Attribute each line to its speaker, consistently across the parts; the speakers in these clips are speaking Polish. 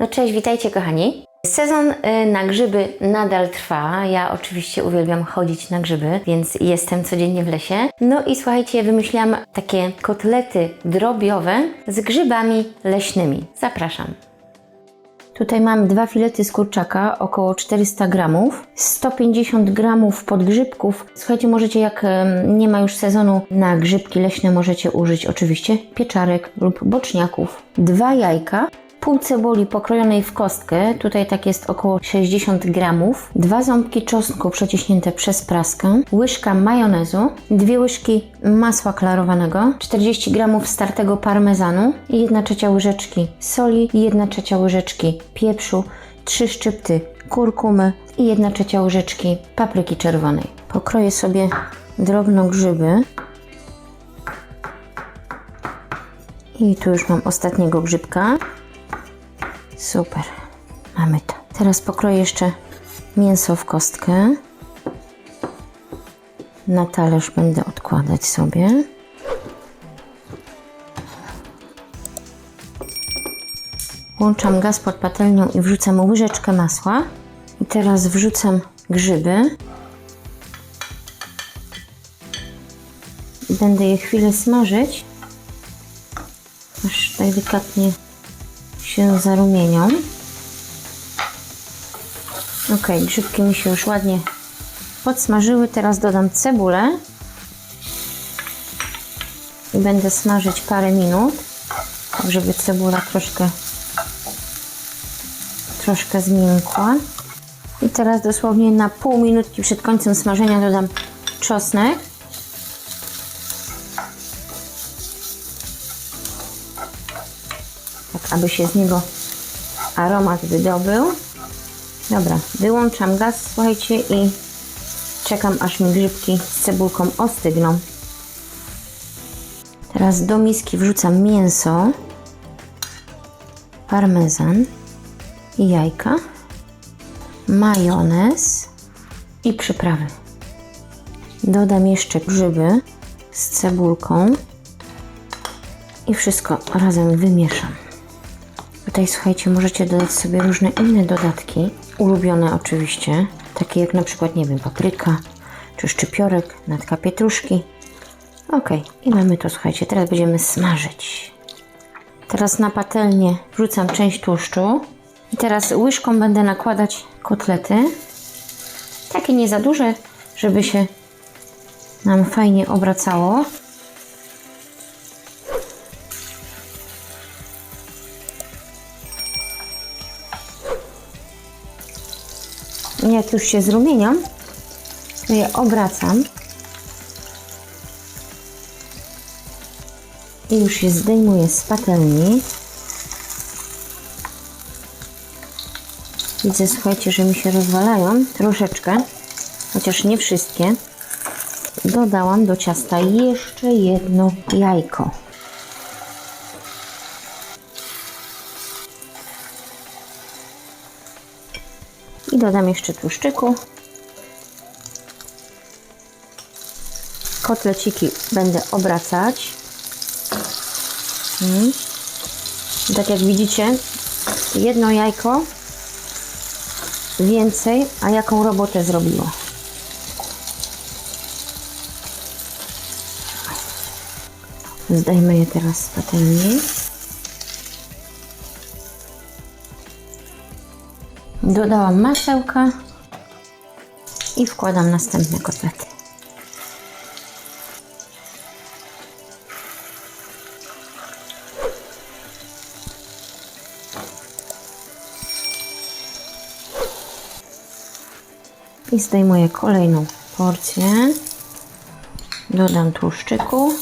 Speaker 1: No cześć, witajcie kochani. Sezon y, na grzyby nadal trwa. Ja oczywiście uwielbiam chodzić na grzyby, więc jestem codziennie w lesie. No i słuchajcie, wymyśliłam takie kotlety drobiowe z grzybami leśnymi. Zapraszam. Tutaj mam dwa filety z kurczaka, około 400 gramów, 150 gramów podgrzybków. Słuchajcie, możecie jak nie ma już sezonu na grzybki leśne, możecie użyć oczywiście pieczarek lub boczniaków. Dwa jajka, pół cebuli pokrojonej w kostkę, tutaj tak jest około 60 gramów, dwa ząbki czosnku przeciśnięte przez praskę, łyżka majonezu, dwie łyżki masła klarowanego, 40 gramów startego parmezanu 1 trzecia łyżeczki soli, 1 trzecia łyżeczki pieprzu, 3 szczypty kurkumy i 1 trzecia łyżeczki papryki czerwonej. Pokroję sobie drobno grzyby. I tu już mam ostatniego grzybka. Super, mamy to. Teraz pokroję jeszcze mięso w kostkę. Na talerz będę odkładać sobie. Włączam gaz pod patelnią i wrzucam łyżeczkę masła. I teraz wrzucam grzyby. I Będę je chwilę smażyć, aż delikatnie się zarumienią. Ok, grzybki mi się już ładnie podsmażyły. Teraz dodam cebulę i będę smażyć parę minut, tak żeby cebula troszkę, troszkę zmiękła. I teraz dosłownie na pół minutki przed końcem smażenia dodam czosnek. Tak aby się z niego aromat wydobył. Dobra, wyłączam gaz, słuchajcie, i czekam aż mi grzybki z cebulką ostygną. Teraz do miski wrzucam mięso, parmezan i jajka, majonez i przyprawy. Dodam jeszcze grzyby z cebulką i wszystko razem wymieszam. Tutaj słuchajcie, możecie dodać sobie różne inne dodatki, ulubione oczywiście, takie jak na przykład, nie wiem, papryka, czy szczypiorek, natka pietruszki. Ok, i mamy to, słuchajcie, teraz będziemy smażyć. Teraz na patelnię wrzucam część tłuszczu i teraz łyżką będę nakładać kotlety. Takie nie za duże, żeby się nam fajnie obracało. Jak już się zrumienią, to je obracam i już je zdejmuję z patelni. Widzę, słuchajcie, że mi się rozwalają troszeczkę, chociaż nie wszystkie. Dodałam do ciasta jeszcze jedno jajko. I dodam jeszcze tłuszczyku. Kotleciki będę obracać. Mm. Tak jak widzicie, jedno jajko więcej, a jaką robotę zrobiło. Zdejmę je teraz z patelni. Dodałam masełka i wkładam następne kotlety. I zdejmuję kolejną porcję. Dodam tłuszczyku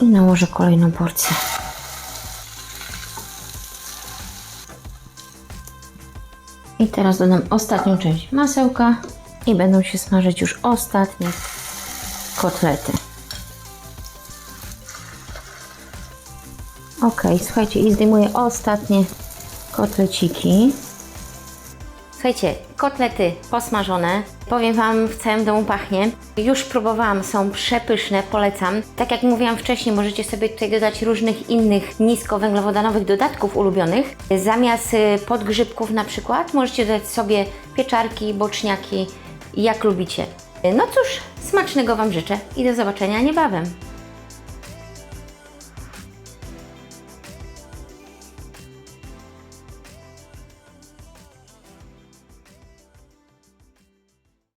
Speaker 1: i nałożę kolejną porcję. I teraz dodam ostatnią część masełka i będą się smażyć już ostatnie kotlety. Ok, słuchajcie, i zdejmuję ostatnie kotleciki. Słuchajcie, kotlety posmażone. Powiem Wam, w całym domu pachnie. Już próbowałam, są przepyszne, polecam. Tak jak mówiłam wcześniej, możecie sobie tutaj dodać różnych innych niskowęglowodanowych dodatków ulubionych. Zamiast y, podgrzybków na przykład, możecie dodać sobie pieczarki, boczniaki, jak lubicie. No cóż, smacznego Wam życzę i do zobaczenia niebawem.